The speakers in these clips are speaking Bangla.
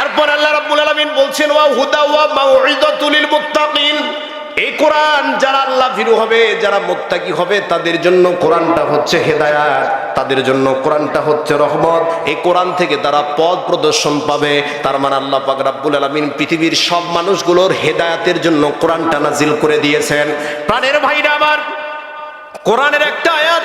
এরপর আল্লাহ রাব্বুল আলামিন বলছেন, ওয়া হুদা ওয়া মাউইদাতুল লিল মুত্তাকিন। এই কোরআন যারা আল্লাহ ভীরু হবে, যারা মুত্তাকি হবে, তাদের জন্য কোরআনটা হচ্ছে হেদায়াত, তাদের জন্য কোরআনটা হচ্ছে রহমত। এই কোরআন থেকে তারা পথ প্রদর্শন পাবে। তার মানে আল্লাহ পাক রাব্বুল আলামিন পৃথিবীর সব মানুষগুলোর হেদায়াতের জন্য কোরআনটা নাজিল করে দিয়েছেন। প্রাণের ভাইরা আমার, কোরআনের একটা আয়াত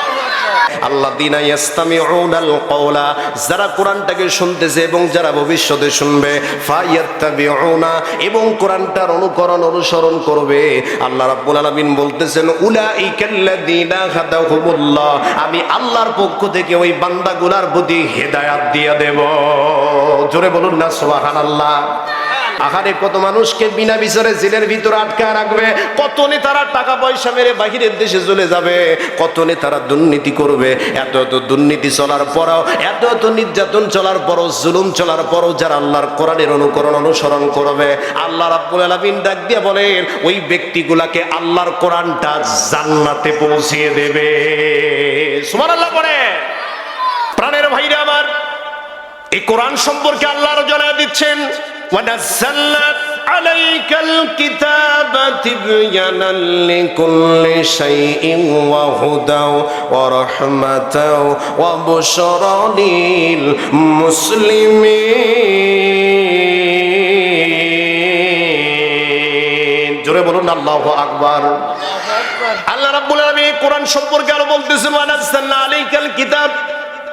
আল্লাহ দিনা ইয়াস্তামিউনাল কওলা যারা কোরআনটাকে শুনতেছে এবং যারা ভবিষ্যতে শুনবে, ফায়াত্তাবিউনা, এবং কোরআনটার অনুকরণ অনুসরণ করবে, আল্লাহ রাব্বুল আলামিন বলতেছেন, উলাইকাল্লাযীনা হাদাহুমুল্লাহ আমি আল্লাহর পক্ষ থেকে ওই বান্দাগুলার প্রতি হেদায়াত দিয়ে দেব। জোরে বলুন না সুবহানাল্লাহ। আহারে, কত মানুষকে বিনা বিচারে জেলের ভিতরে আটকায় রাখবে? কত নেতারা টাকা পয়সা মেরে বাহিরের দেশে চলে যাবে? কত নেতারা দুর্নীতি করবে? এত এত দুর্নীতি চলার পরও, এত এত নির্যাতন চলার পরও, জুলুম চলার পরও যারা আল্লাহর কোরআনের অনুকরণ অনুসরণ করবে, আল্লাহ রাব্বুল আলামিন ডাক দিয়ে বলেন, ওই ব্যক্তিগুলাকে আল্লাহর কোরআনটা জান্নাতে পৌঁছিয়ে দেবে। সুবহানাল্লাহ পড়ে প্রাণের ভাইরা আমার, এই কোরআন সম্পর্কে আল্লাহ জানা দিচ্ছেন। ونزلنا عليك الكتاب تبيانا لكل شيء وهدى ورحمة وبشرى للمسلمين জোরে বলুন আল্লাহু আকবার আল্লাহ রাব্বুল আলামিন কোরআন সম্পর্কে আরো বলতেছেন ওয়ানাজ্জালনা আলাইকাল কিতাব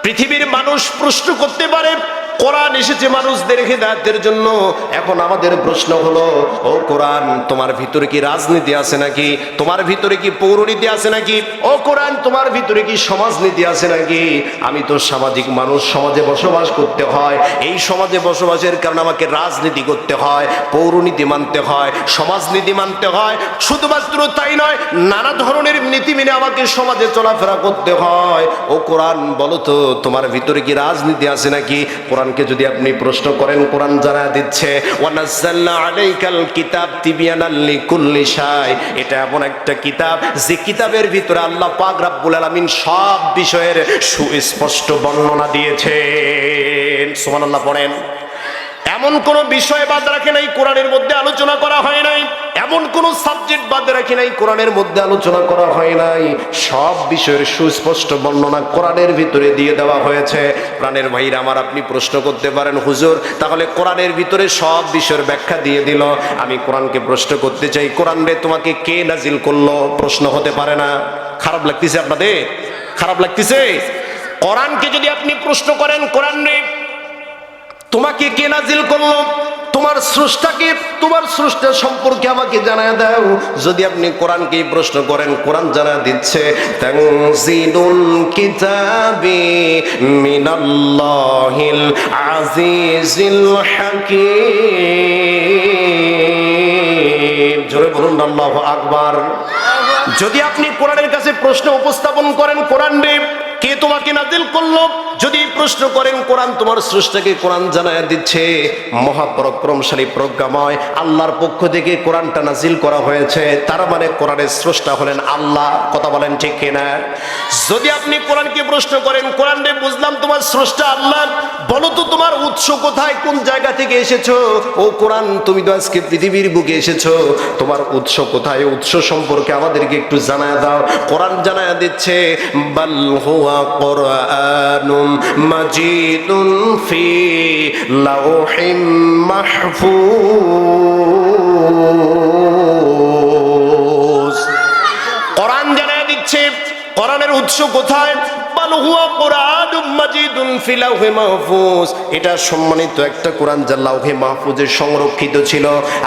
পৃথিবীর মানুষ প্রশ্ন করতে পারে কোরআন এসেছে মানুষদের হেদায়তের জন্য। এখন আমাদের প্রশ্ন হলো, ও কোরআন, তোমার ভিতরে কি রাজনীতি আছে নাকি? তোমার ভিতরে কি পৌরনীতি আছে নাকি? ও কোরআন, তোমার ভিতরে কি সমাজনীতি আছে নাকি? আমি তো সামাজিক মানুষ, সমাজে বসবাস করতে হয়। এই সমাজে বসবাসের কারণে আমাকে রাজনীতি করতে হয়, পৌরনীতি মানতে হয়, সমাজনীতি মানতে হয়। শুধুমাত্র তাই নয়, নানা ধরনের নীতি মেনে আমাকে সমাজে চলাফেরা করতে হয়। ও কোরআন, বলো তো, তোমার ভিতরে কি রাজনীতি আছে নাকি? কোরআনকে যদি আপনি প্রশ্ন করেন, কোরআন জানা দিচ্ছে কিতাব এটা এমন একটা কিতাব, যে কিতাবের ভিতরে আল্লাহ পাক রাব্বুল আলামিন সব বিষয়ের সুস্পষ্ট বর্ণনা দিয়েছেন। সুবহানাল্লাহ, পড়েন। এমন কোন বিষয় বাদ রাখে নাই, কোরআনের মধ্যে আলোচনা করা হয় নাই। এমন কোন সাবজেক্ট বাদ রাখে নাই, কোরআনের মধ্যে আলোচনা করা হয় নাই। সব বিষয়ের সুস্পষ্ট বর্ণনা কোরআনের ভিতরে দিয়ে দেওয়া হয়েছে। প্রাণের ভাইরা, আমার আপনি প্রশ্ন করতে পারেন, হুজুর, তাহলে কোরআনের ভিতরে সব বিষয়ের ব্যাখ্যা দিয়ে দিল। আমি কোরআনকে প্রশ্ন করতে চাই, কোরআন রে তোমাকে কে নাজিল করল? প্রশ্ন হতে পারে না। খারাপ লাগতেছে আপনাদের? খারাপ লাগতেছে? কোরআনকে যদি আপনি প্রশ্ন করেন, কোরআন রে তোমাকে কে নাজিল করল? তোমার স্রষ্টাকে, তোমার স্রষ্টা সম্পর্কে আমাকে জানায় দাও। যদি আপনি কোরআনকে প্রশ্ন করেন, কোরআন জানা দিচ্ছে, তানজিলুল কিতাবি মিনাল্লাহিল আজিজিল হাকীম। জোরে বলুন, আল্লাহু আকবার। যদি আপনি কোরআনের কাছে প্রশ্ন উপস্থাপন করেন, কোরআন রে কে তোমাকে নাজিল করল? যদি প্রশ্ন করেন, কোরআন তোমার স্রষ্টাকে কোরআন জানায় দিচ্ছে। মহাপরাক্রমশালী প্রজ্ঞাময়, আল্লাহর পক্ষ থেকে কোরআনটা নাজিল করা হয়েছে। তার মানে কোরআনের স্রষ্টা হলেন আল্লাহ। কথা বলেন ঠিক কিনা? যদি আপনি কোরআনকে প্রশ্ন করেন, কোরআন রে বুঝলাম তোমার স্রষ্টা আল্লাহ। বলো তো তোমার উৎস কোথায়, কোন জায়গা থেকে এসেছ? ও কোরআন, তুমি তো আজকে পৃথিবীর বুকে এসেছ। তোমার উৎস কোথায়? উৎস সম্পর্কে আমাদেরকে একটু জানায় দাও। কোরআন জানায় দিচ্ছে, বাল মাহফুজ। কোরআন জানায় দিচ্ছে কোরআনের উৎস কোথায়? বাল হুয়া কোরআন। মাজিদুন ফি লাউহে মাহফুজ। এটা সম্মানিত একটা কোরআন যা লাউহে মাহফুজে সংরক্ষিত ছিল।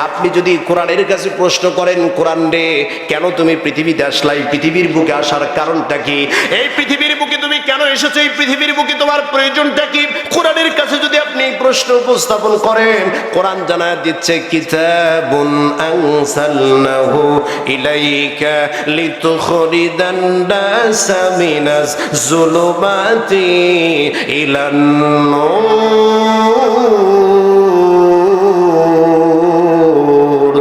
আপনি যদি কোরআনের কাছে প্রশ্ন করেন, কোরআন রে, কেন তুমি পৃথিবীতে আসলাই? পৃথিবীর বুকে আসার কারণটা কি? এই পৃথিবীর বুকে তুমি কেন এসেছ? এই পৃথিবীর বুকে তোমার প্রয়োজনটা কি? কোরআনের কাছে যদি আপনি প্রশ্ন উপস্থাপন করেন, কোরআন জানা দিচ্ছে, কিতাবুন আনসালনাহু ইলাইকা লিতুখরিদান নাসা মিনাজ জুলুমাতি ইলান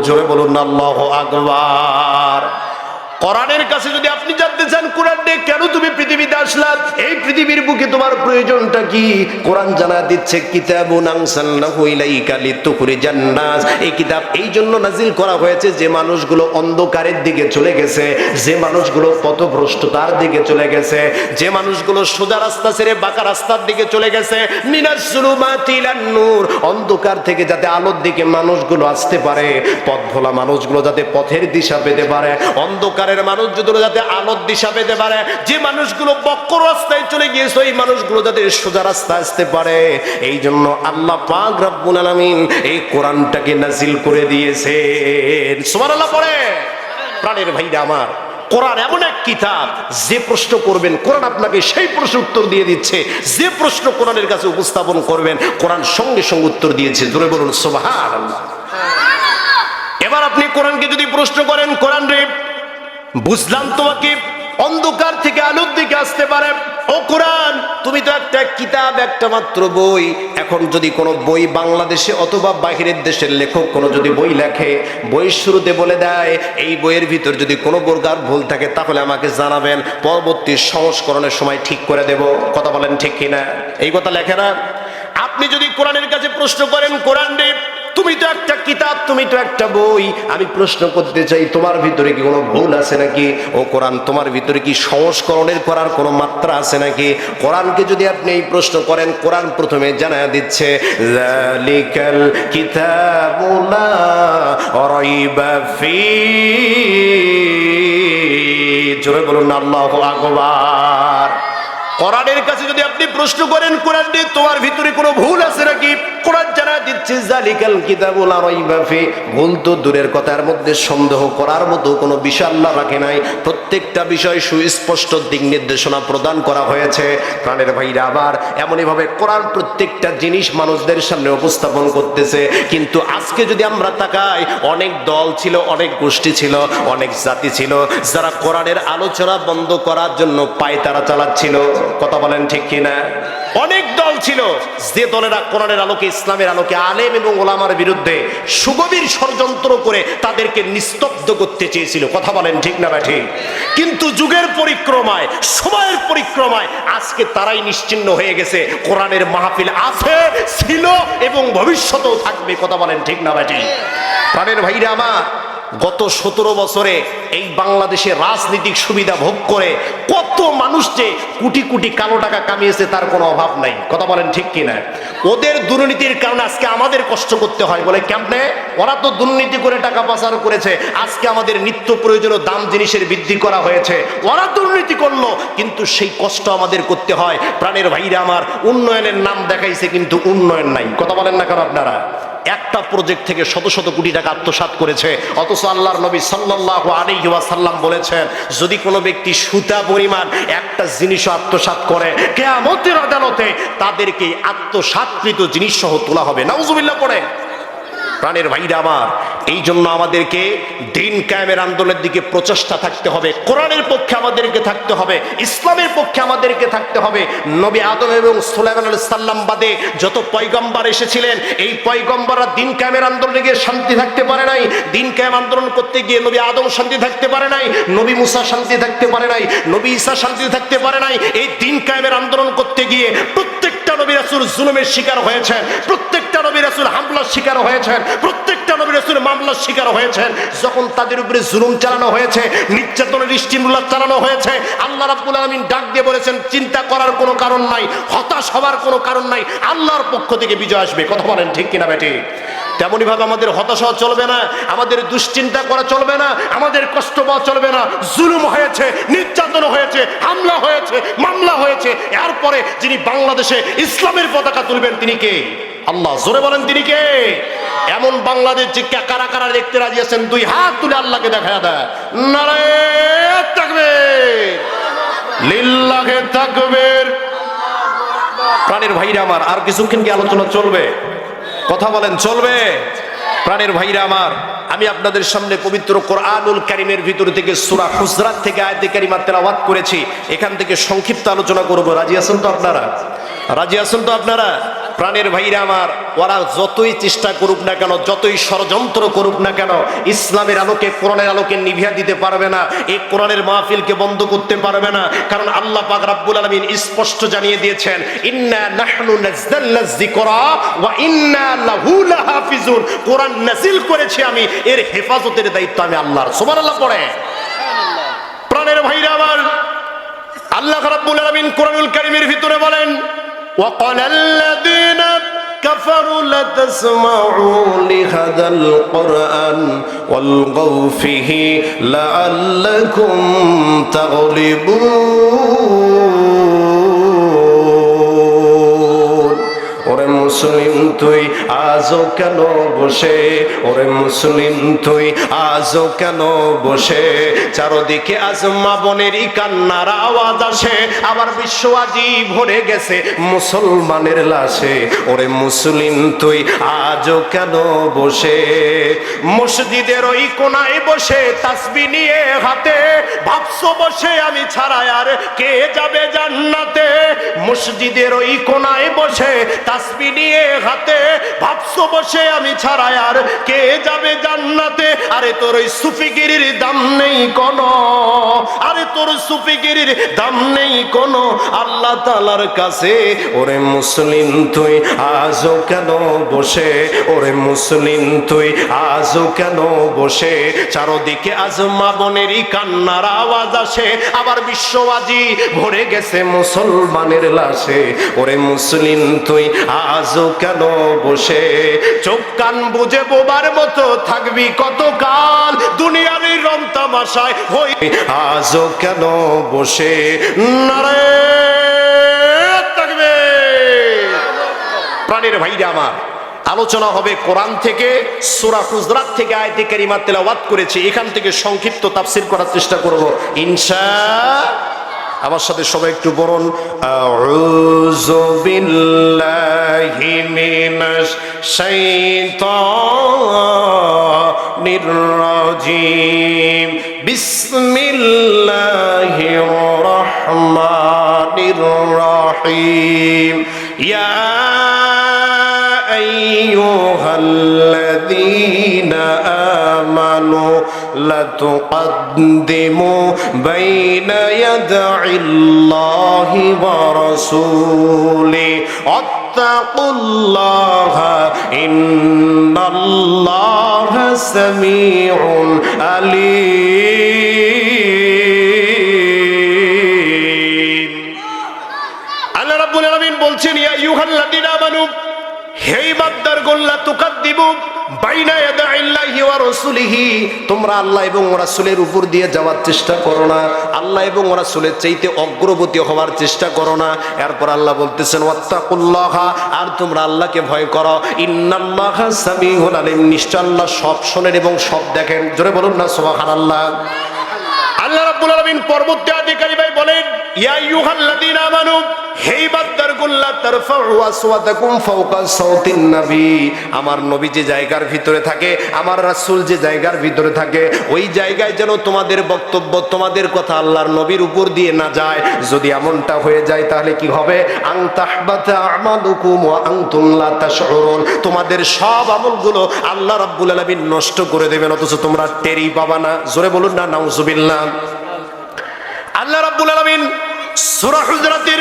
জোরে বলুন আল্লাহ আকবার। কোরআনের কাছে যদি আপনি জানতে চান, কোরআন দিয়ে কেন তুমি পৃথিবীতে আসলা? এই পৃথিবীর বুকে তোমার প্রয়োজনটা কি? কোরআন জানা দিচ্ছে এই কিতাব এই জন্য নাজিল করা হয়েছে যে মানুষগুলো অন্ধকারের দিকে চলে গেছে, যে মানুষগুলো পথভ্রষ্টতার দিকে চলে গেছে, যে মানুষগুলো সোজা রাস্তা ছেড়ে বাঁকা রাস্তার দিকে চলে গেছে। অন্ধকার থেকে যাতে আলোর দিকে মানুষগুলো আসতে পারে পথ ভোলা মানুষগুলো যাতে পথের দিশা পেতে পারে। অন্ধকারের মানুষগুলো যাতে আলোর দিশা পেতে পারে যে মানুষগুলো বক্র রাস্তায় চলে গিয়েছে ওই মানুষগুলো যাতে সোজা রাস্তায় আসতে পারে। এই জন্য আল্লাহ পাক রব্বুল আলামিন এই কোরআনটাকে নাজিল করে দিয়েছেন। সুবহানাল্লাহ পড়ে। প্রাণের ভাইরা আমার কোরআন এমন এক কিতাব যে প্রশ্ন করবেন কোরআন আপনাকে সেই প্রশ্ন উত্তর দিয়ে দিচ্ছে। যে প্রশ্ন কোরআনের কাছে উপস্থাপন করবেন কোরআন সঙ্গে সঙ্গে উত্তর দিয়েছে। জোরে বলুন সুবহান এবার আপনি কোরআনকে যদি প্রশ্ন করেন কোরআন রে বুঝলাম তোমাকে, অন্ধকার থেকে আলোর দিকে আসতে পারে। ও কোরআন, তুমি তো একটা কিতাব, একটা মাত্র বই। এখন যদি কোনো বই বাংলাদেশে অথবা বাহিরের দেশের লেখক কোনো যদি বই লেখে বইয়ের শুরুতে বলে দেয়, এই বইয়ের ভিতর যদি কোনো প্রকার ভুল থাকে, তাহলে আমাকে জানাবেন, পরবর্তী সংস্করণের সময় ঠিক করে দেব। কথা বলেন ঠিক কিনা? এই কথা লেখে না? আপনি যদি কোরআনের কাছে প্রশ্ন করেন, কোরআন রে তুমি তো একটা কিতাব, তুমি তো একটা বই। আমি প্রশ্ন করতে চাই, তোমার ভিতরে কি কোনো ভুল আছে নাকি? ও কোরআন, তোমার ভিতরে কি সংস্করণের করার কোনো মাত্রা আছে নাকি? কোরআনকে যদি আপনি এই প্রশ্ন করেন, কোরআন প্রথমে জানা দিচ্ছে জোরে বলুন, আল্লাহু আকবার। কোরআনের কাছে যদি আপনি প্রশ্ন করেন, কোরআন নিয়ে তোমার ভিতরে কোনো ভুল আছে নাকি? কোরআন জানা দিচ্ছে, জালিকাল কিতাবুল রাইবা ফি। ভুল তো দূরের কথার মধ্যে সন্দেহ করার মতো কোনো বিষয় আল্লাহ রাখে নাই। প্রত্যেকটা বিষয় সুস্পষ্ট দিক নির্দেশনা প্রদান করা হয়েছে। প্রাণের ভাইরা আবার এমনইভাবে কোরআন প্রত্যেকটা জিনিস মানুষদের সামনে উপস্থাপন করতেছে। কিন্তু আজকে যদি আমরা তাকাই, অনেক দল ছিল, অনেক গোষ্ঠী ছিল, অনেক জাতি ছিল, যারা কোরআনের আলোচনা বন্ধ করার জন্য পায়তারা চালাচ্ছিল। কথা বলেন ঠিক কিনা? অনেক দল ছিল। যে দলেরা কোরআনের আলোকে, ইসলামের আলোকে আলেম এবং ওলামার বিরুদ্ধে সুগভীর ষড়যন্ত্র করে তাদেরকে নিস্তব্ধ করতে চেয়েছিল। কথা বলেন ঠিক না বা ঠিক কিন্তু যুগের পরিক্রমায়, সময়ের পরিক্রমায় আজকে তারাই নিশ্চিন্ন হয়ে গেছে। কোরআনের মাহফিল আছে, ছিল এবং ভবিষ্যতেও থাকবে। কথা বলেন ঠিক না বা ঠিক প্রাণের ভাইরা আমার গত সতেরো বছরে এই বাংলাদেশে রাজনৈতিক সুবিধা ভোগ করে কত মানুষ যে কোটি কোটি কালো টাকা কামিয়েছে তার কোনো অভাব নাই। কথা বলেন ঠিক কিনা? ওদের দুর্নীতির কারণে আজকে আমাদের কষ্ট করতে হয় বলে কেমনে ওরা তো দুর্নীতি করে টাকা পাচার করেছে। আজকে আমাদের নিত্য প্রয়োজনীয় দাম জিনিসের বৃদ্ধি করা হয়েছে। ওরা দুর্নীতি করল, কিন্তু সেই কষ্ট আমাদের করতে হয়। প্রাণের ভাইরা আমার, উন্নয়নের নাম দেখাইছে কিন্তু উন্নয়ন নাই। কথা বলেন না কেন আপনারা? একটা প্রজেক্ট থেকে শত শত কোটি টাকা আত্মসাত করেছে। অথচ আল্লাহর নবী সাল্লাহ আলী বলেছেন, যদি কোনো ব্যক্তি সুতা পরিমাণ একটা জিনিসও আত্মসাত করে, কেয়ামতের আদালতে তাদেরকে আত্মসাতকৃত জিনিস সহ তোলা হবে। নাউজুবিল্লা পড়ে। প্রাণের ভাইরা আমার এই জন্য আমাদেরকে দিন কায়েমের আন্দোলনের দিকে প্রচেষ্টা থাকতে হবে, কোরআনের পক্ষে আমাদেরকে থাকতে হবে, ইসলামের পক্ষে আমাদেরকে থাকতে হবে। নবী আদম এবং সুলাইমান সাল্লাম বাদে যত পয়গম্বর এসেছিলেন, এই পয়গম্বররা দিন কায়েমের আন্দোলনে গিয়ে শান্তি থাকতে পারে নাই, দিন কায়েম আন্দোলন করতে গিয়ে নবী আদম শান্তি থাকতে পারে নাই, নবী মুসা শান্তি থাকতে পারে নাই, নবী ঈসা শান্তি থাকতে পারে নাই, এই দিন কায়েমের আন্দোলন করতে গিয়ে প্রত্যেকটা নবী রাসূল জুলুমের শিকার হয়েছেন, প্রত্যেকটা নবী রাসূল হামলার শিকার হয়েছেন প্রত্যেকটা নবী রাসূল মামলার শিকার হয়েছেন। যখন তাদের উপরে জুলুম চালানো হয়েছে, নির্যাতনের স্টিমুলার চালানো হয়েছে, আল্লাহ রাব্বুল আলামিন ডাক দিয়ে বলেছেন, চিন্তা করার কোনো কারণ নাই, হতাশ হবার কোনো কারণ নাই, আল্লাহর পক্ষ থেকে বিজয় আসবে। কথা বলেন ঠিক কিনা বেটি? তেমনই ভাবে আমাদের হতাশা চলবে না, আমাদের দুশ্চিন্তা করা চলবে না, আমাদের কষ্ট পাওয়া চলবে না। জুলুম হয়েছে, নির্যাতন হয়েছে, হামলা হয়েছে, মামলা হয়েছে। এরপরে যিনি বাংলাদেশে ইসলামের পতাকা তুলবেন তিনি কে? আল্লাহ জোরে বলেন তিনি কে? এমন বাংলাদেশ যে কারা কারা দেখতে রাজি আছেন? দুই হাত তুলে আল্লাহকে দেখা দেয়। থাকবে লিল্লাহে থাকবের প্রাণের ভাইরা আমার, আর কিছুক্ষণ কি আলোচনা চলবে? কথা বলেন, চলবে? প্রাণের ভাইরা আমার, আমি আপনাদের সামনে পবিত্র কোরআনুল কারিমের ভিতর থেকে সূরা হুজরাত থেকে আয়াতে কারিমা তেলাওয়াত করেছি। এখান থেকে সংক্ষিপ্ত আলোচনা করব। রাজি আছেন তো আপনারা? রাজি আছেন তো আপনারা? প্রাণের ভাইরা আমার, ওরা যতই চেষ্টা করুক না কেন, যতই ষড়যন্ত্র করুক না কেন, ইসলামের আলোকে, কোরআনের আলোকে নিভিয়া দিতে পারবে না, এই কোরআনের মাহফিলকে বন্ধ করতে পারবে না, কারণ আল্লাহ পাক রাব্বুল আলামিন স্পষ্ট জানিয়ে দিয়েছেন, ইন্না নাহনু নাযালনা যিকরা ওয়া ইন্না লাহু লাহাফিজুন। কোরআন নাজিল করেছি আমি, এর হেফাজতের দায়িত্ব আমি আল্লাহর। সুবহানাল্লাহ পড়ে। প্রাণের ভাইরা আমার, আল্লাহ রাব্বুল আলামিন কোরআনুল কারীমের ভিতরে বলেন وقال الذين كفروا لا تسمعوا لهذا القرآن والغوا فيه لعلكم تغلبون. মুসলিম তুই, আজও কেন বসে? ওরে মুসলিম তুই, আজও কেন বসে? চারদিকে আজ মা বোনেরই কান্নার আওয়াজ আসে, আবার বিশ্ব আজি ভরে গেছে মুসলমানের লাশে। ওরে মুসলিম তুই, আজও কেন বসে? মসজিদের ওই কোনায় বসে তাসবি নিয়ে হাতে ভাবছ বসে আমি ছাড়া আর কে যাবে জান্নাতে? মসজিদের ওই কোনায় বসে তাসবি নিয়ে হাতে ভাবছ বসে আমি ছাড়া আর কে যাবে জান্নাতে? আরে তোর ওই সুফিগিরির দাম নেই কোন। আরে তোর সুফিগিরির দাম নেই কোন। আল্লাহ তালার কাছে, ওরে মুসলিম তুই আজও কেন বসে? ওরে মুসলিম তুই আজও কেন বসে? চারদিকে আজ মা বোনেরই কান্নার আওয়াজ আসে। আবার বিশ্ববাজি ভরে গেছে মুসলমানের লাশে। ওরে মুসলিম তুই আজও কেন বসে? চোখ কান বুঝে বোবার মতো থাকবি কতকাল? দুনিয়ার এই রং তামাশায় হই। আজও কেন বসে? নারে থাকবে। প্রাণের ভাইরা আমার, আলোচনা হবে কোরআন থেকে, সূরা হুজরাত থেকে, আয়াতে কারিমা তেলাওয়াত করেছি। এখান থেকে সংক্ষিপ্ত তাফসীর করার চেষ্টা করব। ইনশা আমার সাথে সবাই একটু বলুন আউযু বিল্লাহি মিনাশ শাইতানির রাজিম বিসমিল্লাহির রাহমানির রাহিম ইয়া আইয়ুহাল্লাযীনা আমানু লা তুকাদ لتقدموا بين يدعي الله ورسوله واتقوا الله إن الله سميع عليم আল্লাহ রাব্বুল আলামিন বলছেন ইয়া আইয়ুহাল্লাযীনা আমানু হে বাদ্দার গোল্লা তুকাদ্দিবু তোমরা আল্লাহ এবং রাসূলের উপর দিয়ে যাওয়ার চেষ্টা করো না। আল্লাহ এবং রাসূলের চাইতে অগ্রগতি হওয়ার চেষ্টা করো না। এরপর আল্লাহ বলতেছেন, ওয়াত্তাকুল্লাহা আর তোমরা আল্লাহকে ভয় করো। ইন্নাল্লাহা সামিউল আলিম। নিশ্চয় সব শোনেন এবং সব দেখেন। জোরে বলুন না, সুবহানাল্লাহ। আল্লাহ রাব্বুল আলামিন পরবর্তী আধিকারী ভাই বলেন, ইয়া আইয়ুহাল্লাযীনা আমানু আমার নবী যে জায়গার ভিতরে থাকে, আমার রাসূল যে জায়গার ভিতরে থাকে, ওই জায়গায় যেন তোমাদের বক্তব্য, তোমাদের কথা আল্লাহর নবীর উপর দিয়ে না যায়। যদি এমনটা হয়ে যায়, তাহলে কি হবে? তোমাদের সব আমলগুলো আল্লাহ রাব্বুল আলামিন নষ্ট করে দেবেন, অথচ তোমরা টেরি পাবা না। জোরে বলুন না, নাউজুবিল্লাহ। আল্লাহ রাব্বুল আলামিন সূরা হুজরাতের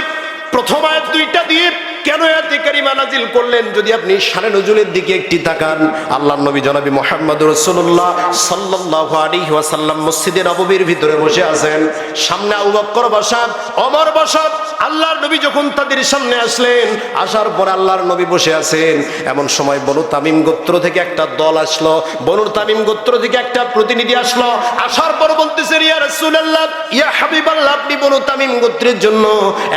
প্রথম আয়াত দুইটা দিয়ে কেন এতে কারিমা নাজিল করলেন? যদি আপনি শানে নজুলের দিকে একটি তাকান আল্লাহ নবী জনাবি মোহাম্মদ রসুল্লাহ সাল্লাল্লাহু আলাইহি ওয়াসাল্লাম মসজিদে নববীর ভিতরে বসে আছেন। সামনে আবু বকর বসা ওমর বসা আল্লাহর নবী যখন তাদের সামনে আসলেন, আসার পর আল্লাহর নবী বসে আছেন। এমন সময় বনু তামিম গোত্র থেকে একটা দল আসলো, বনু তামিম গোত্র থেকে একটা প্রতিনিধি আসলো। আসার পর বলতেছে, ইয়া রাসূলুল্লাহ, ইয়া হাবিবাল্লাহ, আপনি বনু তামিম গোত্রের জন্য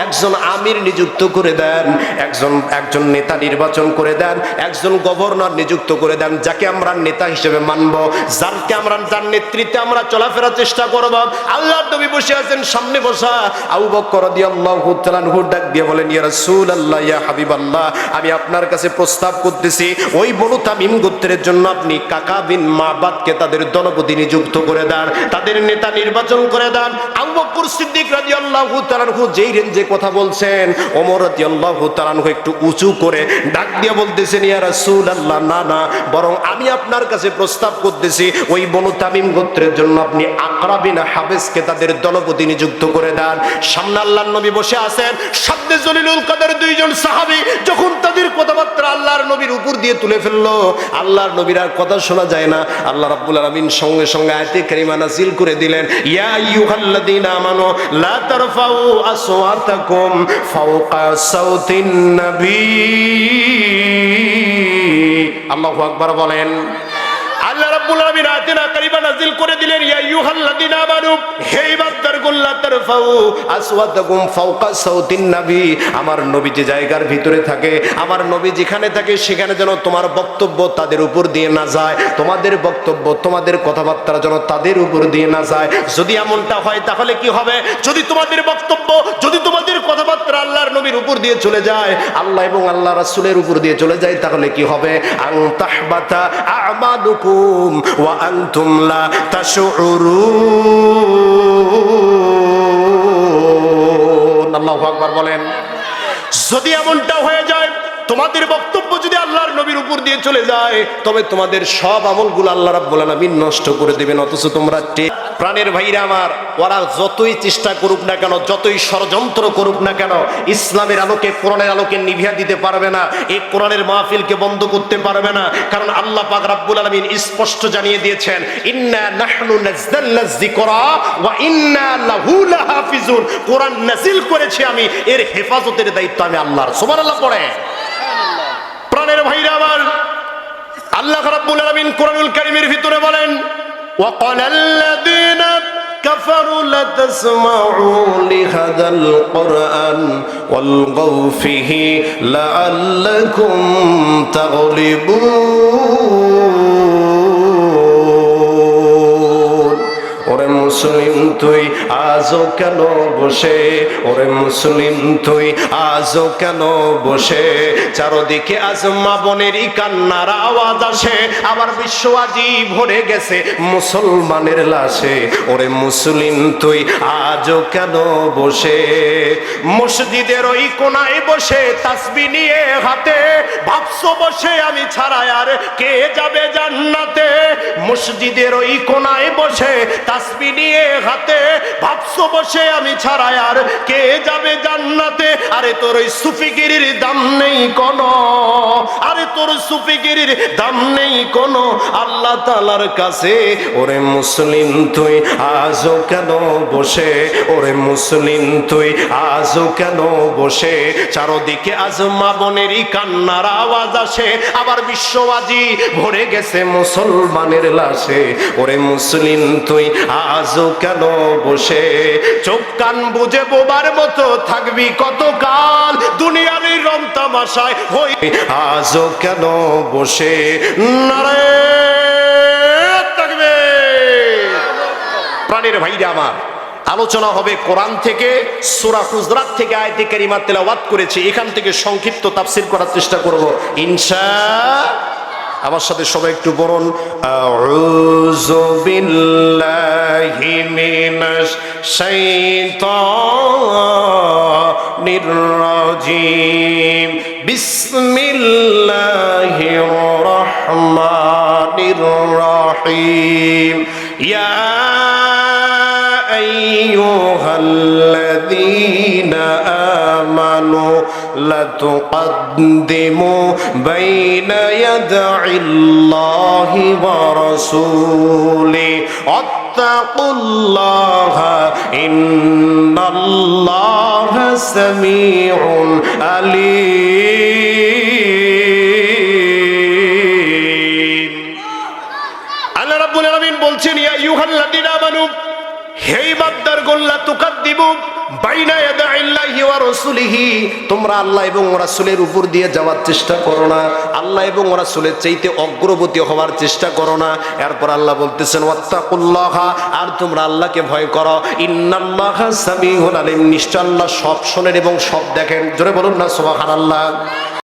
একজন আমির নিযুক্ত করে দেন। একজন একজন নেতা নির্বাচন করে দেন, একজন গভর্নর নিযুক্ত করে দেন, যাকে আমরা নেতা হিসেবে মানব, যারকে আমরা, যার নেতৃত্বে আমরা চলাফেরার চেষ্টা করব। আল্লাহর নবী বসে আছেন, সামনে বসা। আবু বকর তাআলা ডাক দিয়ে বলেন, ইয়া আমি আপনার কাছে প্রস্তাব করতেছি, ওই বনু তামিম গোত্রের জন্য আপনি কাকা বিন তাদের দলপতি নিযুক্ত করে দেন, তাদের নেতা নির্বাচন করে দেন। আবু সিদ্দিক রাদিয়াল্লাহু তাআলা যেই রেঞ্জে কথা বলছেন, ওমর রাদিয়াল্লাহু তাআলা একটু উঁচু করে ডাক দিয়ে বলতেছেন, ইয়া রাসূলুল্লাহ, না না, বরং আমি আপনার কাছে প্রস্তাব করতেছি, ওই বনু তামিম গোত্রের জন্য আপনি আকরা বিন হাবেসকে তাদের দলপতি নিযুক্ত করে দেন। সামনে আল্লাহর নবী বসে আছেন সাদ্দে জলিলুল কাদের দুইজন সাহাবী যখন তাদের কথাবার্তা আল্লাহর নবীর উপর দিয়ে তুলে ফেলল, আল্লাহর নবীর আর কথা শোনা যায় না। আল্লাহ রাব্বুল আলামিন সঙ্গে সঙ্গে আয়াতে কারিমা নাযিল করে দিলেন, ইয়া আইয়ুহাল্লাযীনা আমানু লা তারফাউ আসওয়াতাকুম ফাওকা সাউতিন নবী। আল্লাহু আকবার বলেন। রাব্বুল আলামিন আয়াতিনা কারিমা নাযিল করে দিলেন, ইয়া আইয়ুহাল্লাযীনা আমানু, হে ইবাদদারগুল লা তারফাউ আসওয়াতাকুম ফাওকা সাউতিন নবী, আমার নবী যে জায়গার ভিতরে থাকে, আমার নবী যেখানে থাকে, সেখানে যেন তোমার বক্তব্য তাদের উপর দিয়ে না যায়, তোমাদের বক্তব্য, তোমাদের কথাবার্তা যেন তাদের উপর দিয়ে না যায়। যদি এমনটা হয়, তাহলে কি হবে? যদি তোমাদের বক্তব্য, যদি তোমাদের কথাবার্তা আল্লাহর নবীর উপর দিয়ে চলে যায়, আল্লাহ এবং আল্লাহ রাসূলের উপর দিয়ে চলে যায়, তাহলে কি হবে? আন তাহবাতা আমালুকুম ওয়া আনতুম লা আল্লাহু আকবার বলেন যদি এমনটা হয়ে যায় তোমাদের বক্তব্য যদি আল্লাহর নবীর উপর দিয়ে চলে যায়, তবে তোমাদের সব আমলগুলো আল্লাহ রাব্বুল আলামিন নষ্ট করে দেবেন, অথচ তোমরা প্রাণের ভাইরা আমার, ওরা যতই চেষ্টা করুক না কেন, যতই ষড়যন্ত্র করুক না কেন, ইসলামের আলোকে, কোরআনের আলোকে নিভিয়া দিতে পারবে না এই কোরআনের মাহফিলকে বন্ধ করতে পারবে না, কারণ আল্লাহ পাক রাব্বুল আলামিন স্পষ্ট জানিয়ে দিয়েছেন, ইন্না নাহনু নাযালনা যিকরা ওয়া ইন্না লাহু লাহাফিজুন। কোরআন নাযিল করেছি আমি, এর হেফাজতের দায়িত্ব আমি আল্লাহর। সুবহানাল্লাহ পড়ে প্রাণের ভাইরা আমার আল্লাহ রাব্বুল আলামিন কোরআনুল কারীমের ভিতরে বলেন وقال الذين كفروا لا تسمعوا لهذا القرآن والغوا فيه لعلكم تغلبون মুসলিম তুই, আজও কেন বসে? ওরে মুসলিম তুই, আজও কেন বসে? চারদিকে আজ মা বোনেরই কান্নার আওয়াজ আসে, আবার বিশ্ব আজি ভরে গেছে মুসলমানের লাশে। ওরে মুসলিম তুই, আজও কেন বসে? মসজিদের ওই কোনায় বসে তাসবি নিয়ে হাতে ভাবছ বসে আমি ছাড়া আর কে যাবে জান্নাতে? মসজিদের ওই কোনায় বসে তাসবি নিয়ে হাতে ভাবছ বসে আমি ছাড়া আর কে যাবে জান্নাতে? আরে তোর ওই সুফিগিরির দাম নেই কোন। আরে তোর সুফিগিরির দাম নেই কোন। আল্লাহ তালার কাছে, ওরে মুসলিম তুই আজও কেন বসে? ওরে মুসলিম তুই আজও কেন বসে? চারদিকে আজ মা কান্নার আওয়াজ আসে। আবার বিশ্ববাজি ভরে গেছে মুসলমানের লাশে। ওরে মুসলিম তুই আজও কেন বসে? চোখ কান বুঝে বোবার মতো থাকবি কতকাল? দুনিয়ার এই রং তামাশায় হই। আজও কেন বসে? নারে থাকবে। প্রাণের ভাইরা আমার, আলোচনা হবে কোরআন থেকে, সূরা হুজরাত থেকে, আয়াতে কারিমা তেলাওয়াত করেছি। এখান থেকে সংক্ষিপ্ত তাফসীর করার চেষ্টা করব। ইনশা আমার সাথে সবাই একটু বলুন আউযু বিল্লাহি মিনাশ শাইতানির রাজিম। বিসমিল্লাহির রহমানির রহিম। ইয়া لتقدموا بين يدعي الله ورسوله. واتقوا الله إن الله سميع عليم হে ইমানদার গোল্লা রাসূলিহি। তোমরা আল্লাহ এবং উপর দিয়ে যাওয়ার চেষ্টা করো না। আল্লাহ এবং চাইতে অগ্রগতি চেষ্টা করো না। এরপর আল্লাহ বলতেছেন আর তোমরা আল্লাহকে ভয় করো। নিশ্চয় আল্লাহ সব শোনেন এবং সব দেখেন। জোরে বলুন না, সুবহানাল্লাহ।